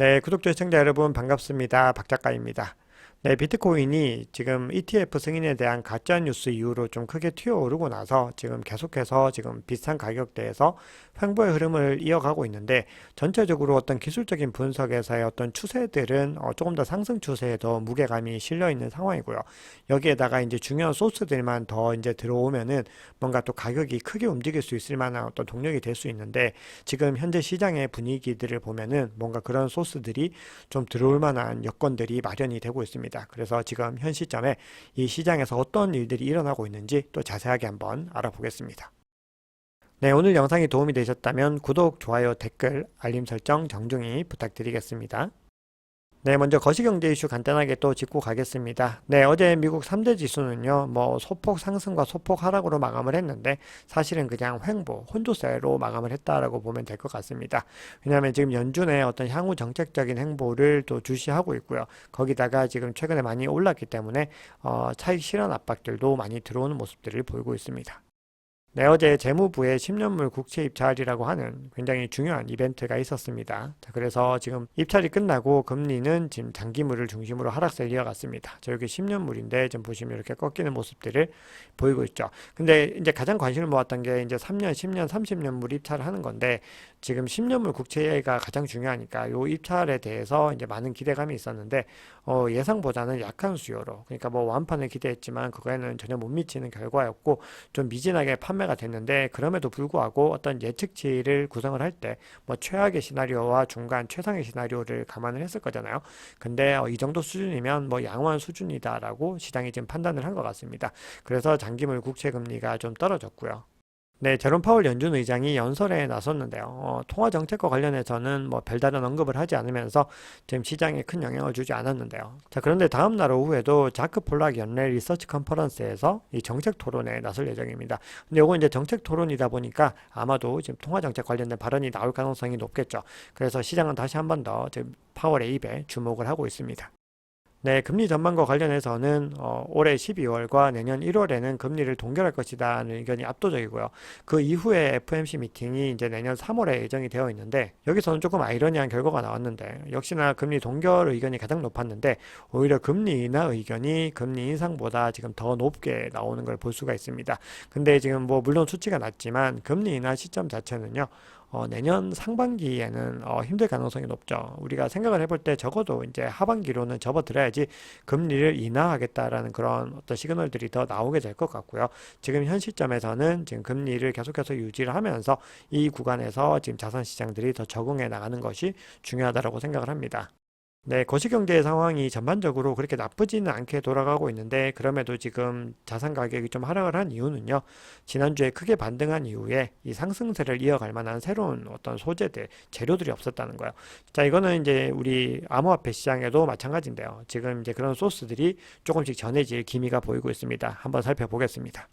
네, 구독자 시청자 여러분 반갑습니다. 박 작가입니다. 네, 비트코인이 지금 ETF 승인에 대한 가짜 뉴스 이후로 좀 크게 튀어오르고 나서 지금 계속해서 지금 비슷한 가격대에서 횡보의 흐름을 이어가고 있는데 전체적으로 어떤 기술적인 분석에서의 어떤 추세들은 어, 조금 더 상승 추세에 더 무게감이 실려 있는 상황이고요. 여기에다가 이제 중요한 소스들만 더 이제 들어오면은 뭔가 또 가격이 크게 움직일 수 있을 만한 어떤 동력이 될 수 있는데 지금 현재 시장의 분위기들을 보면은 뭔가 그런 소스들이 좀 들어올 만한 여건들이 마련이 되고 있습니다. 그래서 지금 현 시점에 이 시장에서 어떤 일들이 일어나고 있는지 또 자세하게 한번 알아보겠습니다. 네, 오늘 영상이 도움이 되셨다면 구독, 좋아요, 댓글, 알림 설정 정중히 부탁드리겠습니다. 네, 먼저 거시경제 이슈 간단하게 또 짚고 가겠습니다. 네, 어제 미국 3대 지수는요, 뭐 소폭 상승과 소폭 하락으로 마감을 했는데 사실은 그냥 횡보, 혼조세로 마감을 했다라고 보면 될 것 같습니다. 왜냐하면 지금 연준의 어떤 향후 정책적인 행보를 또 주시하고 있고요. 거기다가 지금 최근에 많이 올랐기 때문에 어, 차익 실현 압박들도 많이 들어오는 모습들을 보이고 있습니다. 네, 어제 재무부의 10년물 국채 입찰이라고 하는 굉장히 중요한 이벤트가 있었습니다. 자, 그래서 지금 입찰이 끝나고 금리는 지금 장기물을 중심으로 하락세를 이어갔습니다. 저 여기 10년물인데 지금 보시면 이렇게 꺾이는 모습들을 보이고 있죠. 근데 이제 가장 관심을 모았던 게 이제 3년, 10년, 30년물 입찰을 하는 건데 지금 10년물 국채가 가장 중요하니까 요 입찰에 대해서 이제 많은 기대감이 있었는데 어, 예상보다는 약한 수요로 그러니까 뭐 완판을 기대했지만 그거에는 전혀 못 미치는 결과였고 좀 미진하게 판매가 됐는데 그럼에도 불구하고 어떤 예측치를 구성을 할 때 뭐 최악의 시나리오와 중간 최상의 시나리오를 감안을 했을 거잖아요. 근데 어, 이 정도 수준이면 뭐 양호한 수준이다라고 시장이 지금 판단을 한 것 같습니다. 그래서 장기물 국채 금리가 좀 떨어졌고요. 네, 제롬 파월 연준 의장이 연설에 나섰는데요. 어, 통화 정책과 관련해서는 뭐 별다른 언급을 하지 않으면서 지금 시장에 큰 영향을 주지 않았는데요. 자, 그런데 다음 날 오후에도 자크 폴락 연례 리서치 컨퍼런스에서 이 정책 토론에 나설 예정입니다. 근데 이건 이제 정책 토론이다 보니까 아마도 지금 통화 정책 관련된 발언이 나올 가능성이 높겠죠. 그래서 시장은 다시 한 번 더 지금 파월의 입에 주목을 하고 있습니다. 네, 금리 전망과 관련해서는 어, 올해 12월과 내년 1월에는 금리를 동결할 것이다는 의견이 압도적이고요. 그 이후에 FMC 미팅이 이제 내년 3월에 예정이 되어 있는데 여기서는 조금 아이러니한 결과가 나왔는데 역시나 금리 동결 의견이 가장 높았는데 오히려 금리 인하 의견이 금리 인상보다 지금 더 높게 나오는 걸 볼 수가 있습니다. 근데 지금 뭐 물론 수치가 낮지만 금리 인하 시점 자체는요. 어, 내년 상반기에는 어, 힘들 가능성이 높죠. 우리가 생각을 해볼 때 적어도 이제 하반기로는 접어들어야지 금리를 인하하겠다라는 그런 어떤 시그널들이 더 나오게 될 것 같고요. 지금 현 시점에서는 지금 금리를 계속해서 유지를 하면서 이 구간에서 지금 자산 시장들이 더 적응해 나가는 것이 중요하다고 생각을 합니다. 네, 거시경제 상황이 전반적으로 그렇게 나쁘지는 않게 돌아가고 있는데 그럼에도 지금 자산 가격이 좀 하락을 한 이유는요. 지난주에 크게 반등한 이후에 이 상승세를 이어갈 만한 새로운 어떤 소재들, 재료들이 없었다는 거예요. 자, 이거는 이제 우리 암호화폐 시장에도 마찬가지인데요. 지금 이제 그런 소스들이 조금씩 전해질 기미가 보이고 있습니다. 한번 살펴보겠습니다.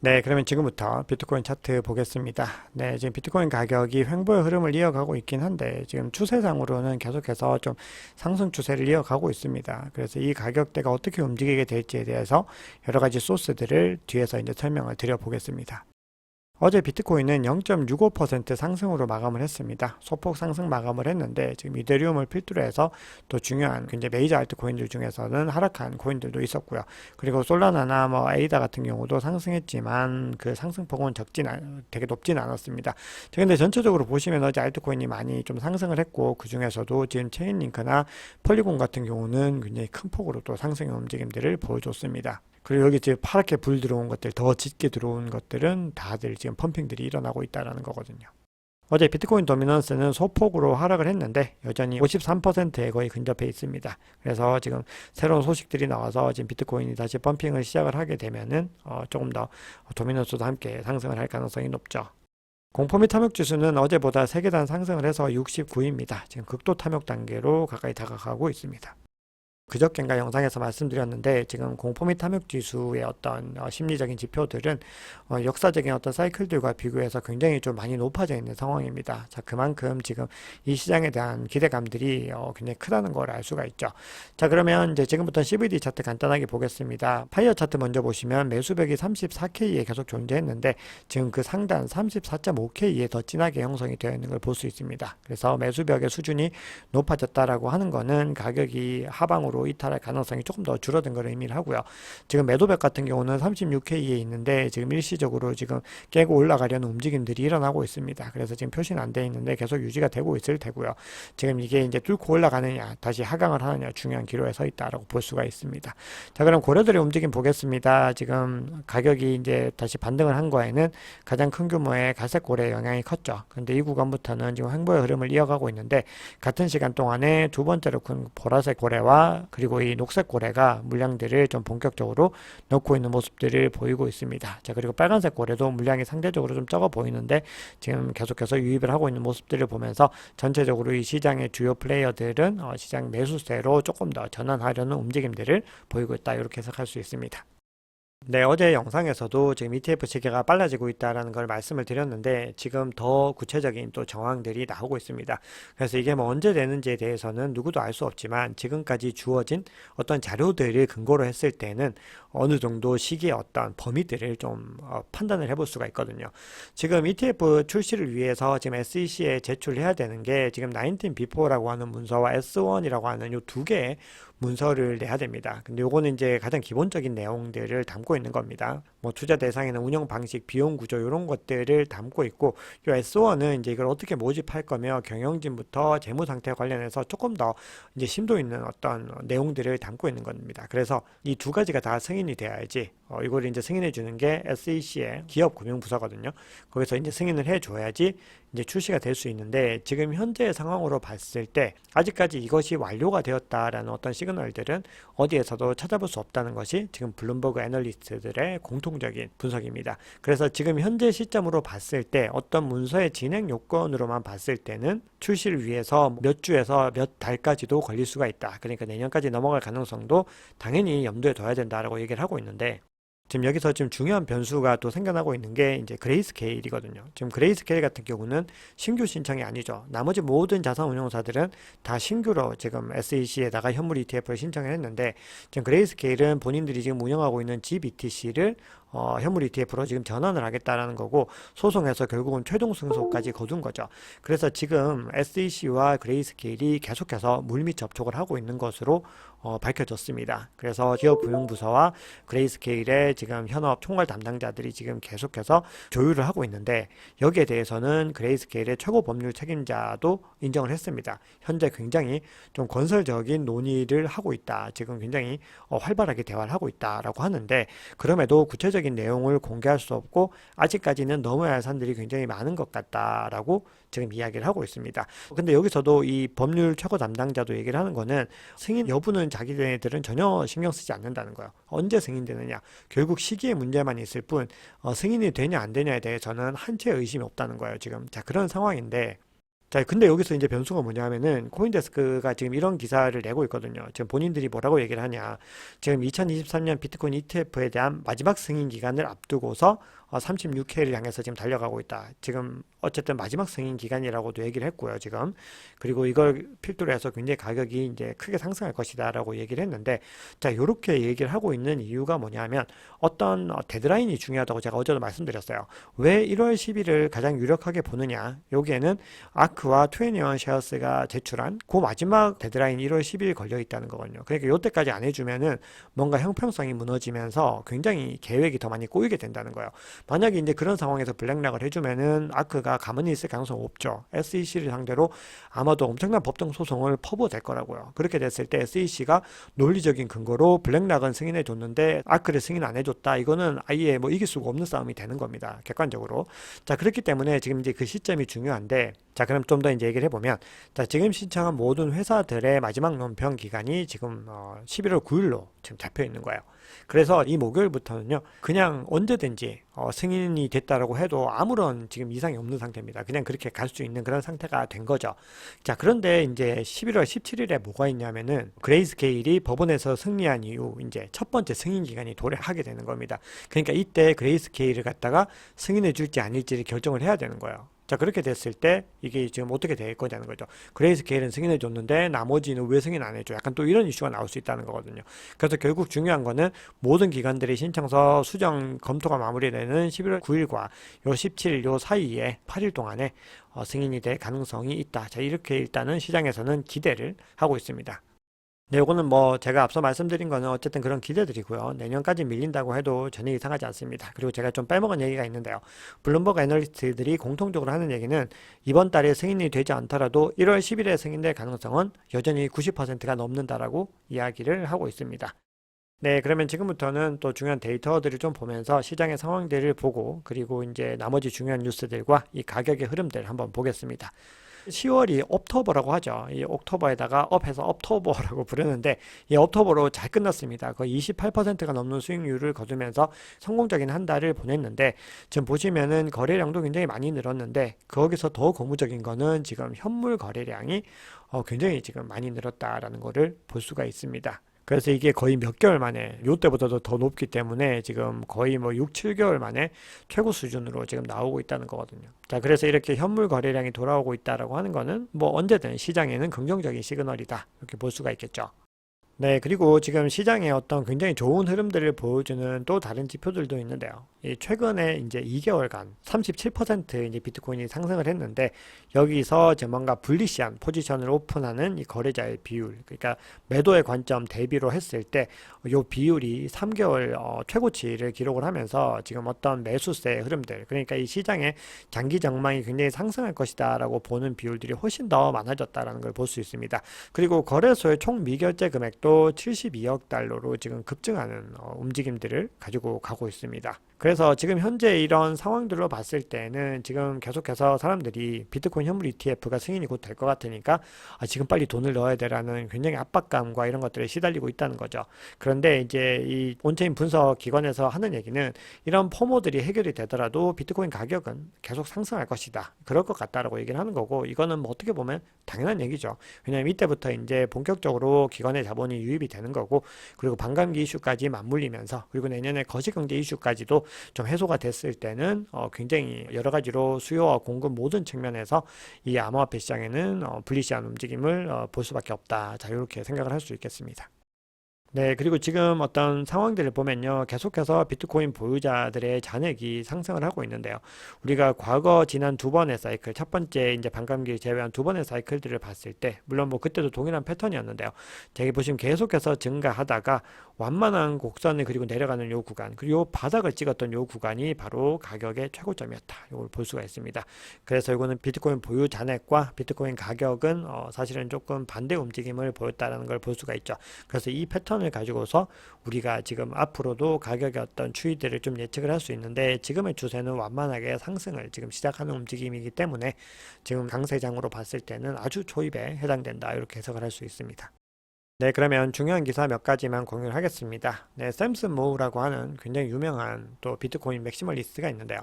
네, 그러면 지금부터 비트코인 차트 보겠습니다. 네, 지금 비트코인 가격이 횡보의 흐름을 이어가고 있긴 한데 지금 추세상으로는 계속해서 좀 상승 추세를 이어가고 있습니다. 그래서 이 가격대가 어떻게 움직이게 될지에 대해서 여러 가지 소스들을 뒤에서 이제 설명을 드려 보겠습니다. 어제 비트코인은 0.65% 상승으로 마감을 했습니다. 소폭 상승 마감을 했는데 지금 이더리움을 필두로 해서 또 중요한 굉장히 메이저 알트코인들 중에서는 하락한 코인들도 있었고요. 그리고 솔라나나 뭐 에이다 같은 경우도 상승했지만 그 상승폭은 적진 않, 되게 높진 않았습니다. 근데 전체적으로 보시면 어제 알트코인이 많이 좀 상승을 했고 그 중에서도 지금 체인링크나 폴리곤 같은 경우는 굉장히 큰 폭으로 또 상승의 움직임들을 보여줬습니다. 그리고 여기 지금 파랗게 불 들어온 것들, 더 짙게 들어온 것들은 다들 지금 펌핑들이 일어나고 있다는 거거든요. 어제 비트코인 도미넌스는 소폭으로 하락을 했는데 여전히 53%에 거의 근접해 있습니다. 그래서 지금 새로운 소식들이 나와서 지금 비트코인이 다시 펌핑을 시작을 하게 되면은 어 조금 더 도미넌스도 함께 상승을 할 가능성이 높죠. 공포 및 탐욕 지수는 어제보다 3계단 상승을 해서 69입니다. 지금 극도 탐욕 단계로 가까이 다가가고 있습니다. 그저께인가 영상에서 말씀드렸는데 지금 공포 및 탐욕 지수의 어떤 어, 심리적인 지표들은 어, 역사적인 어떤 사이클들과 비교해서 굉장히 좀 많이 높아져 있는 상황입니다. 자, 그만큼 지금 이 시장에 대한 기대감들이 어, 굉장히 크다는 걸 알 수가 있죠. 자, 그러면 이제 지금부터 CVD 차트 간단하게 보겠습니다. 파이어 차트 먼저 보시면 매수벽이 34K에 계속 존재했는데 지금 그 상단 34.5K에 더 진하게 형성이 되어 있는 걸 볼 수 있습니다. 그래서 매수벽의 수준이 높아졌다라고 하는 거는 가격이 하방으로 이탈할 가능성이 조금 더 줄어든 걸 의미를 하고요. 지금 매도벽 같은 경우는 36K에 있는데 지금 일시적으로 지금 깨고 올라가려는 움직임들이 일어나고 있습니다. 그래서 지금 표시는 안 돼 있는데 계속 유지가 되고 있을 테고요. 지금 이게 이제 뚫고 올라가느냐, 다시 하강을 하느냐 중요한 기로에 서 있다라고 볼 수가 있습니다. 자, 그럼 고려들의 움직임 보겠습니다. 지금 가격이 이제 다시 반등을 한 거에는 가장 큰 규모의 갈색 고래의 영향이 컸죠. 근데 이 구간부터는 지금 횡보의 흐름을 이어가고 있는데 같은 시간 동안에 두 번째로 큰 보라색 고래와 그리고 이 녹색 고래가 물량들을 좀 본격적으로 넣고 있는 모습들을 보이고 있습니다. 자, 그리고 빨간색 고래도 물량이 상대적으로 좀 적어 보이는데 지금 계속해서 유입을 하고 있는 모습들을 보면서 전체적으로 이 시장의 주요 플레이어들은 어, 시장 매수세로 조금 더 전환하려는 움직임들을 보이고 있다. 이렇게 해석할 수 있습니다. 네, 어제 영상에서도 지금 ETF 체계가 빨라지고 있다라는 걸 말씀을 드렸는데 지금 더 구체적인 또 정황들이 나오고 있습니다. 그래서 이게 뭐 언제 되는지에 대해서는 누구도 알 수 없지만 지금까지 주어진 어떤 자료들을 근거로 했을 때는 어느 정도 시기의 어떤 범위들을 좀 어, 판단을 해볼 수가 있거든요. 지금 ETF 출시를 위해서 지금 SEC에 제출해야 되는 게 지금 19B4라고 하는 문서와 S1이라고 하는 이 두 개의 문서를 내야 됩니다. 근데 요거는 이제 가장 기본적인 내용들을 담고 있는 겁니다. 뭐 투자 대상이나 운영 방식, 비용 구조 이런 것들을 담고 있고 요 S1은 이제 이걸 어떻게 모집할 거며 경영진부터 재무 상태 관련해서 조금 더 이제 심도 있는 어떤 내용들을 담고 있는 겁니다. 그래서 이 두 가지가 다 승인이 돼야지 어, 이걸 이제 승인해 주는 게 SEC의 기업 금융 부서거든요. 거기서 이제 승인을 해 줘야지 이제 출시가 될 수 있는데 지금 현재 상황으로 봤을 때 아직까지 이것이 완료가 되었다라는 어떤 시그널들은 어디에서도 찾아볼 수 없다는 것이 지금 블룸버그 애널리스트들의 공통 적인 분석입니다. 그래서 지금 현재 시점으로 봤을 때 어떤 문서의 진행 요건으로만 봤을 때는 출시를 위해서 몇 주에서 몇 달까지도 걸릴 수가 있다. 그러니까 내년까지 넘어갈 가능성도 당연히 염두에 둬야 된다라고 얘기를 하고 있는데 지금 여기서 지금 중요한 변수가 또 생겨나고 있는 게 이제 그레이스케일이거든요. 지금 그레이스케일 같은 경우는 신규 신청이 아니죠. 나머지 모든 자산 운용사들은 다 신규로 지금 SEC에다가 현물 ETF를 신청을 했는데 지금 그레이스케일은 본인들이 지금 운영하고 있는 GBTC를 어, 현물 ETF로 지금 전환을 하겠다라는 거고 소송해서 결국은 최종 승소까지 거둔 거죠. 그래서 지금 SEC와 그레이스케일이 계속해서 물밑 접촉을 하고 있는 것으로 어, 밝혀졌습니다. 그래서 기업 금융부서와 그레이스케일의 지금 현업 총괄 담당자들이 지금 계속해서 조율을 하고 있는데 여기에 대해서는 그레이스케일의 최고 법률 책임자도 인정을 했습니다. 현재 굉장히 좀 건설적인 논의를 하고 있다. 지금 굉장히 어, 활발하게 대화를 하고 있다라고 하는데 그럼에도 구체적인 내용을 공개할 수 없고 아직까지는 넘어야 할 산들이 굉장히 많은 것 같다라고 지금 이야기를 하고 있습니다. 근데 여기서도 이 법률 최고 담당자도 얘기를 하는 거는 승인 여부는 자기네들은 전혀 신경 쓰지 않는다는 거예요. 언제 승인되느냐. 결국 시기의 문제만 있을 뿐 어, 승인이 되냐 안 되냐에 대해서는 한채 의심이 없다는 거예요. 지금 자 그런 상황인데 자, 근데 여기서 이제 변수가 뭐냐면은 코인데스크가 지금 이런 기사를 내고 있거든요. 지금 본인들이 뭐라고 얘기를 하냐. 지금 2023년 비트코인 ETF에 대한 마지막 승인 기간을 앞두고서 36회를 향해서 지금 달려가고 있다. 지금 어쨌든 마지막 승인 기간이라고도 얘기를 했고요, 지금. 그리고 이걸 필두로 해서 굉장히 가격이 이제 크게 상승할 것이다라고 얘기를 했는데, 자, 요렇게 얘기를 하고 있는 이유가 뭐냐면 어떤 데드라인이 중요하다고 제가 어제도 말씀드렸어요. 왜 1월 10일을 가장 유력하게 보느냐? 여기에는 아크와 트웬티원 쉐어스가 제출한 그 마지막 데드라인 1월 10일 걸려 있다는 거거든요. 그러니까 요때까지 안 해주면은 뭔가 형평성이 무너지면서 굉장히 계획이 더 많이 꼬이게 된다는 거예요. 만약에 이제 그런 상황에서 블랙락을 해주면은 아크가 가만히 있을 가능성 없죠. SEC를 상대로 아마도 엄청난 법정 소송을 퍼부어댈 거라고요. 그렇게 됐을 때 SEC가 논리적인 근거로 블랙락은 승인해 줬는데 아크를 승인 안 해줬다. 이거는 아예 뭐 이길 수가 없는 싸움이 되는 겁니다. 객관적으로. 자 그렇기 때문에 지금 이제 그 시점이 중요한데 자 그럼 좀 더 이제 얘기를 해보면 자 지금 신청한 모든 회사들의 마지막 논평 기간이 지금 어, 11월 9일로 지금 잡혀 있는 거예요. 그래서 이 목요일부터는요, 그냥 언제든지 어, 승인이 됐다라고 해도 아무런 지금 이상이 없는 상태입니다. 그냥 그렇게 갈 수 있는 그런 상태가 된 거죠. 자, 그런데 이제 11월 17일에 뭐가 있냐면은 그레이스케일이 법원에서 승리한 이후 이제 첫 번째 승인 기간이 도래하게 되는 겁니다. 그러니까 이때 그레이스케일을 갖다가 승인해 줄지 아닐지를 결정을 해야 되는 거예요. 자, 그렇게 됐을 때 이게 지금 어떻게 될 거냐는 거죠. 그레이스케일은 승인해 줬는데 나머지는 왜 승인 안 해줘? 약간 또 이런 이슈가 나올 수 있다는 거거든요. 그래서 결국 중요한 거는 모든 기관들의 신청서 수정 검토가 마무리되는 11월 9일과 요 17일 요 사이에 8일 동안에 어, 승인이 될 가능성이 있다. 자, 이렇게 일단은 시장에서는 기대를 하고 있습니다. 네, 요거는 뭐 제가 앞서 말씀드린 거는 어쨌든 그런 기대들이고요. 내년까지 밀린다고 해도 전혀 이상하지 않습니다. 그리고 제가 좀 빼먹은 얘기가 있는데요. 블룸버그 애널리스트들이 공통적으로 하는 얘기는 이번 달에 승인이 되지 않더라도 1월 10일에 승인될 가능성은 여전히 90%가 넘는다라고 이야기를 하고 있습니다. 네, 그러면 지금부터는 또 중요한 데이터들을 좀 보면서 시장의 상황들을 보고 그리고 이제 나머지 중요한 뉴스들과 이 가격의 흐름들 한번 보겠습니다. 10월이 옥토버라고 하죠. 이 옥토버에다가 업해서 업토버라고 부르는데 이 옥토버로 잘 끝났습니다. 거의 28%가 넘는 수익률을 거두면서 성공적인 한 달을 보냈는데 지금 보시면은 거래량도 굉장히 많이 늘었는데 거기서 더 고무적인 거는 지금 현물 거래량이 어, 굉장히 지금 많이 늘었다라는 거를 볼 수가 있습니다. 그래서 이게 거의 몇 개월 만에 요때보다도 더 높기 때문에 지금 거의 뭐 6, 7개월 만에 최고 수준으로 지금 나오고 있다는 거거든요. 자, 그래서 이렇게 현물 거래량이 돌아오고 있다라고 하는 거는 뭐 언제든 시장에는 긍정적인 시그널이다. 이렇게 볼 수가 있겠죠. 네, 그리고 지금 시장에 어떤 굉장히 좋은 흐름들을 보여주는 또 다른 지표들도 있는데요. 이 최근에 이제 2개월간 37% 이제 비트코인이 상승을 했는데 여기서 이제 뭔가 불리시한 포지션을 오픈하는 이 거래자의 비율, 그러니까 매도의 관점 대비로 했을 때이 비율이 3개월 어, 최고치를 기록을 하면서 지금 어떤 매수세의 흐름들, 그러니까 이 시장의 장기 전망이 굉장히 상승할 것이다라고 보는 비율들이 훨씬 더 많아졌다라는 걸 볼 수 있습니다. 그리고 거래소의 총 미결제 금액 도 72억 달러로 지금 급증하는 어, 움직임들을 가지고 가고 있습니다. 그래서 지금 현재 이런 상황들로 봤을 때는 지금 계속해서 사람들이 비트코인 현물 ETF가 승인이 곧 될 것 같으니까 아, 지금 빨리 돈을 넣어야 되라는 굉장히 압박감과 이런 것들에 시달리고 있다는 거죠. 그런데 이제 이 온체인 분석 기관에서 하는 얘기는 이런 포모들이 해결이 되더라도 비트코인 가격은 계속 상승할 것이다. 그럴 것 같다라고 얘기를 하는 거고 이거는 뭐 어떻게 보면 당연한 얘기죠. 왜냐하면 이때부터 이제 본격적으로 기관의 자본이 유입이 되는 거고 그리고 반감기 이슈까지 맞물리면서 그리고 내년에 거시경제 이슈까지도 좀 해소가 됐을 때는 어, 굉장히 여러 가지로 수요와 공급 모든 측면에서 이 암호화폐 시장에는 어, 불리시한 움직임을 어, 볼 수밖에 없다. 자, 이렇게 생각을 할 수 있겠습니다. 네, 그리고 지금 어떤 상황들을 보면요. 계속해서 비트코인 보유자들의 잔액이 상승을 하고 있는데요. 우리가 과거 지난 두 번의 사이클, 첫 번째 이제 반감기 제외한 두 번의 사이클들을 봤을 때, 물론 뭐 그때도 동일한 패턴이었는데요. 저기 보시면 계속해서 증가하다가 완만한 곡선을 그리고 내려가는 요 구간, 그리고 요 바닥을 찍었던 요 구간이 바로 가격의 최고점이었다. 이걸 볼 수가 있습니다. 그래서 이거는 비트코인 보유 잔액과 비트코인 가격은 어, 사실은 조금 반대 움직임을 보였다는 걸 볼 수가 있죠. 그래서 이 패턴 을 가지고서 우리가 지금 앞으로도 가격의 어떤 추이들을 좀 예측을 할 수 있는데 지금의 추세는 완만하게 상승을 지금 시작하는 움직임이기 때문에 지금 강세장으로 봤을 때는 아주 초입에 해당된다 이렇게 해석을 할 수 있습니다. 네, 그러면 중요한 기사 몇 가지만 공유를 하겠습니다. 네, 샘슨 모우라고 하는 굉장히 유명한 또 비트코인 맥시멀리스트가 있는데요.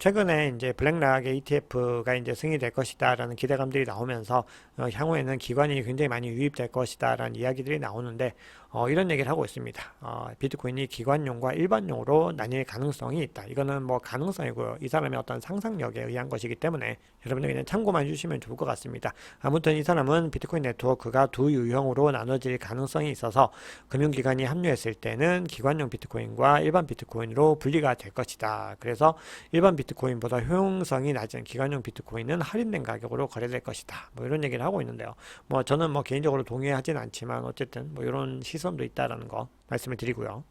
최근에 이제 블랙락의 ETF가 이제 승인될 것이다라는 기대감들이 나오면서 어, 향후에는 기관이 굉장히 많이 유입될 것이다라는 이야기들이 나오는데 어, 이런 얘기를 하고 있습니다. 어, 비트코인이 기관용과 일반용으로 나뉠 가능성이 있다. 이거는 뭐 가능성이고요. 이 사람의 어떤 상상력에 의한 것이기 때문에 여러분들 그냥 참고만 해주시면 좋을 것 같습니다. 아무튼 이 사람은 비트코인 네트워크가 두 유형으로 나눠질 가능성이 있어서 금융기관이 합류했을 때는 기관용 비트코인과 일반 비트코인으로 분리가 될 것이다. 그래서 일반 비트코인보다 효용성이 낮은 기관용 비트코인은 할인된 가격으로 거래될 것이다. 뭐 이런 얘기를 하고 있는데요. 뭐 저는 뭐 개인적으로 동의하진 않지만 어쨌든 뭐 이런 시 시선도 있다라는 거 말씀을 드리고요.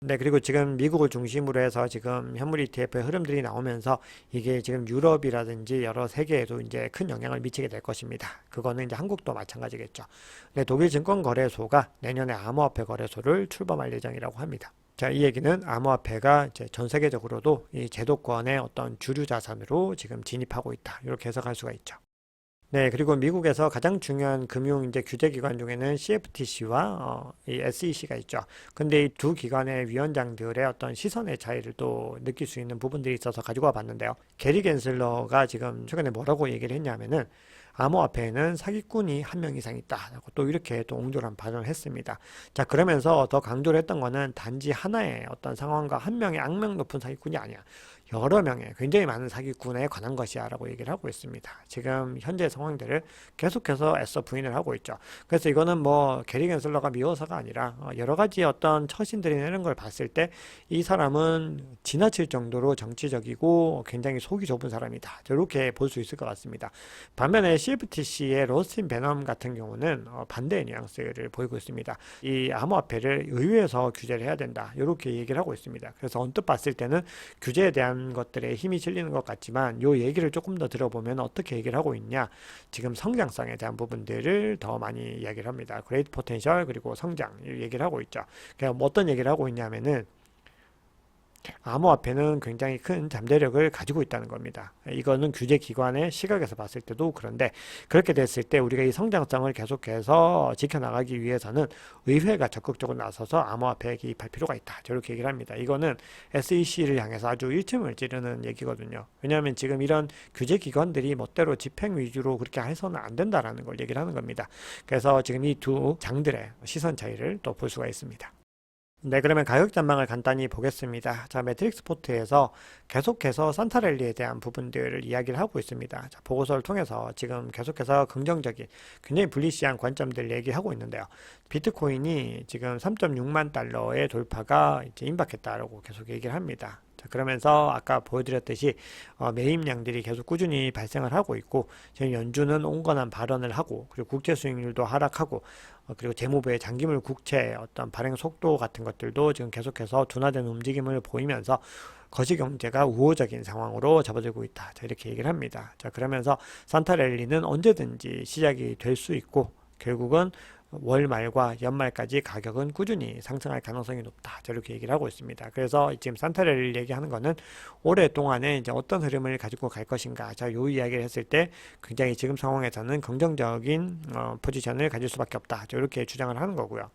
네, 그리고 지금 미국을 중심으로 해서 지금 현물 ETF의 흐름들이 나오면서 이게 지금 유럽이라든지 여러 세계에도 이제 큰 영향을 미치게 될 것입니다. 그거는 이제 한국도 마찬가지겠죠. 네, 독일 증권거래소가 내년에 암호화폐 거래소를 출범할 예정이라고 합니다. 자, 이 얘기는 암호화폐가 이제 전 세계적으로도 이 제도권의 어떤 주류 자산으로 지금 진입하고 있다. 이렇게 해석할 수가 있죠. 네, 그리고 미국에서 가장 중요한 금융 이제 규제 기관 중에는 CFTC와 어, 이 SEC가 있죠. 근데 이 두 기관의 위원장들의 어떤 시선의 차이를 또 느낄 수 있는 부분들이 있어서 가지고 와 봤는데요. 게리 겐슬러가 지금 최근에 뭐라고 얘기를 했냐면은 암호화폐에는 사기꾼이 한 명 이상 있다라고 또 이렇게 또 옹졸한 발언을 했습니다. 자, 그러면서 더 강조를 했던 거는 단지 하나의 어떤 상황과 한 명의 악명 높은 사기꾼이 아니야. 여러 명의 굉장히 많은 사기꾼에 관한 것이야 라고 얘기를 하고 있습니다. 지금 현재 상황들을 계속해서 애써 부인을 하고 있죠. 그래서 이거는 뭐 게리 겐슬러가 미워서가 아니라 어, 여러 가지 어떤 처신들이 내는 걸 봤을 때 이 사람은 지나칠 정도로 정치적이고 굉장히 속이 좁은 사람이다. 이렇게 볼 수 있을 것 같습니다. 반면에 CFTC의 로스틴 베넘 같은 경우는 어, 반대의 뉘앙스를 보이고 있습니다. 이 암호화폐를 의회에서 규제를 해야 된다. 이렇게 얘기를 하고 있습니다. 그래서 언뜻 봤을 때는 규제에 대한 것들에 힘이 실리는 것 같지만 이 얘기를 조금 더 들어보면 어떻게 얘기를 하고 있냐. 지금 성장성에 대한 부분들을 더 많이 이야기를 합니다. 그레이트 포텐셜 그리고 성장 얘기를 하고 있죠. 그러니까 뭐 어떤 얘기를 하고 있냐면은 암호화폐는 굉장히 큰 잠재력을 가지고 있다는 겁니다. 이거는 규제 기관의 시각에서 봤을 때도 그런데 그렇게 됐을 때 우리가 이 성장성을 계속해서 지켜나가기 위해서는 의회가 적극적으로 나서서 암호화폐에 개입할 필요가 있다. 저렇게 얘기를 합니다. 이거는 SEC를 향해서 아주 일침을 찌르는 얘기거든요. 왜냐하면 지금 이런 규제 기관들이 멋대로 집행 위주로 그렇게 해서는 안 된다라는 걸 얘기를 하는 겁니다. 그래서 지금 이 두 장들의 시선 차이를 또 볼 수가 있습니다. 네, 그러면 가격 전망을 간단히 보겠습니다. 자, 매트릭스 포트에서 계속해서 산타랠리에 대한 부분들을 이야기를 하고 있습니다. 자, 보고서를 통해서 지금 계속해서 긍정적인, 굉장히 불리시한 관점들 얘기하고 있는데요. 비트코인이 지금 3.6만 달러의 돌파가 이제 임박했다라고 계속 얘기를 합니다. 자, 그러면서 아까 보여드렸듯이 어, 매입량들이 계속 꾸준히 발생을 하고 있고 지금 연준은 온건한 발언을 하고 그리고 국제 수익률도 하락하고 어, 그리고 재무부의 장기물 국채 어떤 발행 속도 같은 것들도 지금 계속해서 둔화되는 움직임을 보이면서 거시 경제가 우호적인 상황으로 접어들고 있다. 자, 이렇게 얘기를 합니다. 자, 그러면서 산타랠리는 언제든지 시작이 될 수 있고 결국은 월 말과 연말까지 가격은 꾸준히 상승할 가능성이 높다. 저렇게 얘기를 하고 있습니다. 그래서 지금 산타렐을 얘기하는 거는 오랫동안에 이제 어떤 흐름을 가지고 갈 것인가. 자, 요 이야기를 했을 때 굉장히 지금 상황에서는 긍정적인 어, 포지션을 가질 수밖에 없다. 이렇게 주장을 하는 거고요.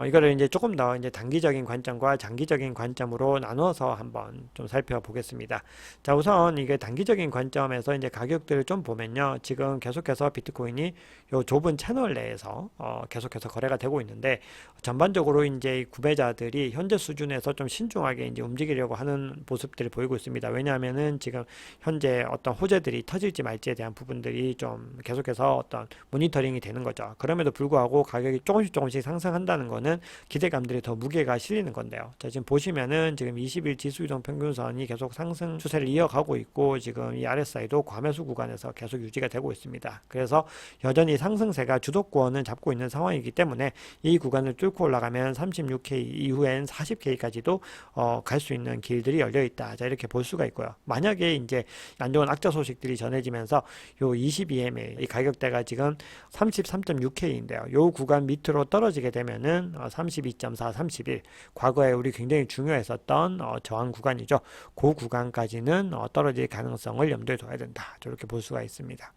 어, 이거를 이제 조금 더 이제 단기적인 관점과 장기적인 관점으로 나눠서 한번 좀 살펴보겠습니다. 자, 우선 이게 단기적인 관점에서 이제 가격들을 좀 보면요. 지금 계속해서 비트코인이 요 좁은 채널 내에서 어, 계속해서 거래가 되고 있는데 전반적으로 이제 구매자들이 현재 수준에서 좀 신중하게 이제 움직이려고 하는 모습들을 보이고 있습니다. 왜냐하면은 지금 현재 어떤 호재들이 터질지 말지에 대한 부분들이 좀 계속해서 어떤 모니터링이 되는 거죠. 그럼에도 불구하고 가격이 조금씩 조금씩 상승한다는 거는 보면은 기대감들이 더 무게가 실리는 건데요. 자, 지금 보시면은 지금 20일 지수 이동 평균선이 계속 상승 추세를 이어가고 있고 지금 이 RSI도 과매수 구간에서 계속 유지가 되고 있습니다. 그래서 여전히 상승세가 주도권을 잡고 있는 상황이기 때문에 이 구간을 뚫고 올라가면 36K 이후엔 40K까지도 어, 갈 수 있는 길들이 열려 있다. 자, 이렇게 볼 수가 있고요. 만약에 이제 안 좋은 악재 소식들이 전해지면서 요 22MA 이 가격대가 지금 33.6K인데요. 요 구간 밑으로 떨어지게 되면은 32.4, 31 과거에 우리 굉장히 중요했었던 어, 저항 구간이죠. 그 구간까지는 어, 떨어질 가능성을 염두에 둬야 된다. 저렇게 볼 수가 있습니다.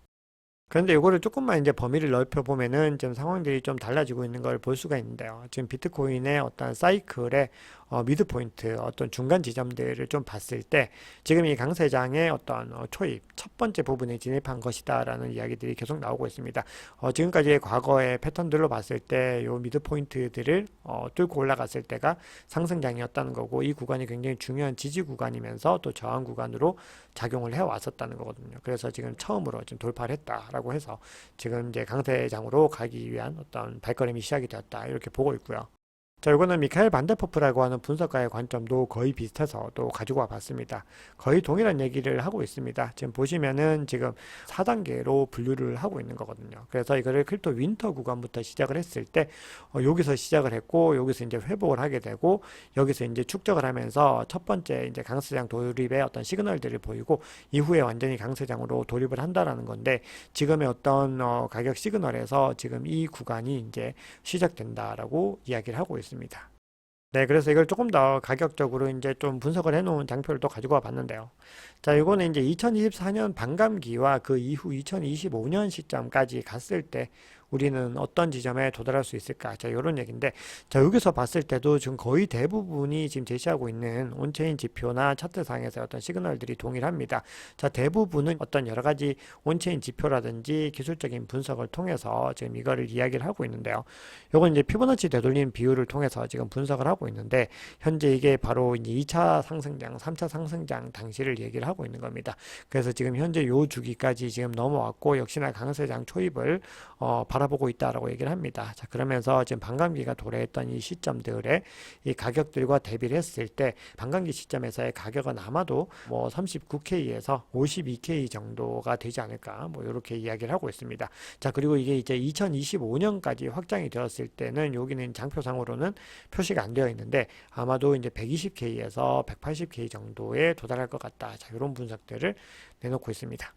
그런데 이거를 조금만 이제 범위를 넓혀 보면은 지금 상황들이 좀 달라지고 있는 걸 볼 수가 있는데요. 지금 비트코인의 어떤 사이클의 어, 미드 포인트 어떤 중간 지점들을 좀 봤을 때 지금 이 강세장의 어떤 어, 초입 첫 번째 부분에 진입한 것이다라는 이야기들이 계속 나오고 있습니다. 어, 지금까지의 과거의 패턴들로 봤을 때이 미드 포인트들을 어, 뚫고 올라갔을 때가 상승장이었다는 거고 이 구간이 굉장히 중요한 지지 구간이면서 또 저항 구간으로 작용을 해 왔었다는 거거든요. 그래서 지금 처음으로 지금 돌파를 했다라고 해서 지금 이제 강세장으로 가기 위한 어떤 발걸음이 시작이 되었다 이렇게 보고 있고요. 자, 이거는 미카엘 반데포프라고 하는 분석가의 관점도 거의 비슷해서 또 가지고 와 봤습니다. 거의 동일한 얘기를 하고 있습니다. 지금 보시면은 지금 4단계로 분류를 하고 있는 거거든요. 그래서 이거를 크립토 윈터 구간부터 시작을 했을 때 어, 여기서 시작을 했고 여기서 이제 회복을 하게 되고 여기서 이제 축적을 하면서 첫 번째 이제 강세장 돌입의 어떤 시그널들을 보이고 이후에 완전히 강세장으로 돌입을 한다라는 건데 지금의 어떤 어, 가격 시그널에서 지금 이 구간이 이제 시작된다라고 이야기를 하고 있습니다. 있습니다. 네, 그래서 이걸 조금 더 가격적으로 이제 좀 분석을 해놓은 장표를 또 가지고 와 봤는데요. 자, 이거는 이제 2024년 반감기와 그 이후 2025년 시점까지 갔을 때 우리는 어떤 지점에 도달할 수 있을까? 자, 이런 얘기인데, 자, 여기서 봤을 때도 지금 거의 대부분이 지금 제시하고 있는 온체인 지표나 차트상에서 어떤 시그널들이 동일합니다. 자, 대부분은 어떤 여러 가지 온체인 지표라든지 기술적인 분석을 통해서 지금 이거를 이야기를 하고 있는데요. 요건 이제 피보나치 되돌림 비율을 통해서 지금 분석을 하고 있는데, 현재 이게 바로 이제 2차 상승장, 3차 상승장 당시를 얘기를 하고 있는 겁니다. 그래서 지금 현재 요 주기까지 지금 넘어왔고, 역시나 강세장 초입을 어, 바 라보고 있다라고 얘기를 합니다. 자, 그러면서 지금 반감기가 도래했던 이 시점들의 이 가격들과 대비를 했을 때 반감기 시점에서의 가격은 아마도 뭐 39K에서 52K 정도가 되지 않을까 뭐 이렇게 이야기를 하고 있습니다. 자, 그리고 이게 이제 2025년까지 확장이 되었을 때는 여기는 장표상으로는 표시가 안 되어 있는데 아마도 이제 120K에서 180K 정도에 도달할 것 같다. 자, 이런 분석들을 내놓고 있습니다.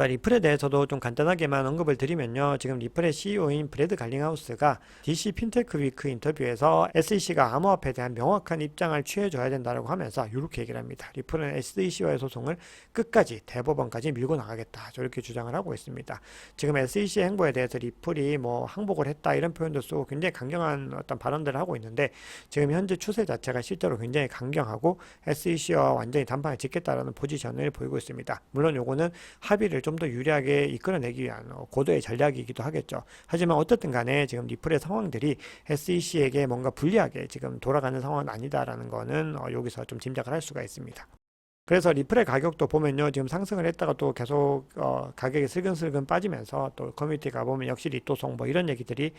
자, 리플에 대해서도 좀 간단하게만 언급을 드리면요. 지금 리플의 CEO인 브래드 갈링하우스가 DC 핀테크 위크 인터뷰에서 SEC가 암호화폐에 대한 명확한 입장을 취해줘야 된다고 하면서 이렇게 얘기를 합니다. 리플은 SEC와의 소송을 끝까지 대법원까지 밀고 나가겠다. 저렇게 주장을 하고 있습니다. 지금 SEC 행보에 대해서 리플이 뭐 항복을 했다 이런 표현도 쓰고 굉장히 강경한 어떤 발언들을 하고 있는데 지금 현재 추세 자체가 실제로 굉장히 강경하고 SEC와 완전히 단판을 짓겠다라는 포지션을 보이고 있습니다. 물론 요거는 합의를 좀더 유리하게 이끌어내기 위한 어, 고도의 전략이기도 하겠죠. 하지만 어떻든 간에 지금 리플의 상황들이 SEC에게 뭔가 불리하게 지금 돌아가는 상황은 아니다라는 거는 어, 여기서 좀 짐작을 할 수가 있습니다. 그래서 리플의 가격도 보면요 지금 상승을 했다가 또 계속 어, 가격이 슬근슬근 빠지면서 또 커뮤니티 가보면 역시 리또송 뭐 이런 얘기들이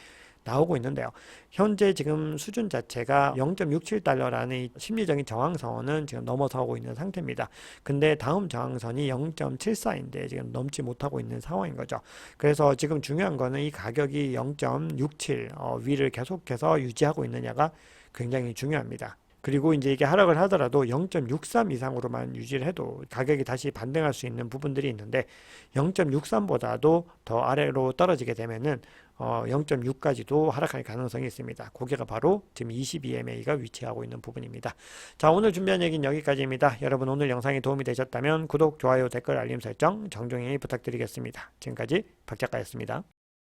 나오고 있는데요. 현재 지금 수준 자체가 0.67달러라는 이 심리적인 저항선은 지금 넘어서고 있는 상태입니다. 근데 다음 저항선이 0.74인데 지금 넘지 못하고 있는 상황인 거죠. 그래서 지금 중요한 거는 이 가격이 0.67 어, 위를 계속해서 유지하고 있느냐가 굉장히 중요합니다. 그리고 이제 이게 하락을 하더라도 0.63 이상으로만 유지를 해도 가격이 다시 반등할 수 있는 부분들이 있는데 0.63보다도 더 아래로 떨어지게 되면은 어 0.6까지도 하락할 가능성이 있습니다. 고개가 바로 지금 22MA가 위치하고 있는 부분입니다. 자, 오늘 준비한 얘기는 여기까지입니다. 여러분 오늘 영상이 도움이 되셨다면 구독, 좋아요, 댓글, 알림 설정 정중히 부탁드리겠습니다. 지금까지 박 작가였습니다.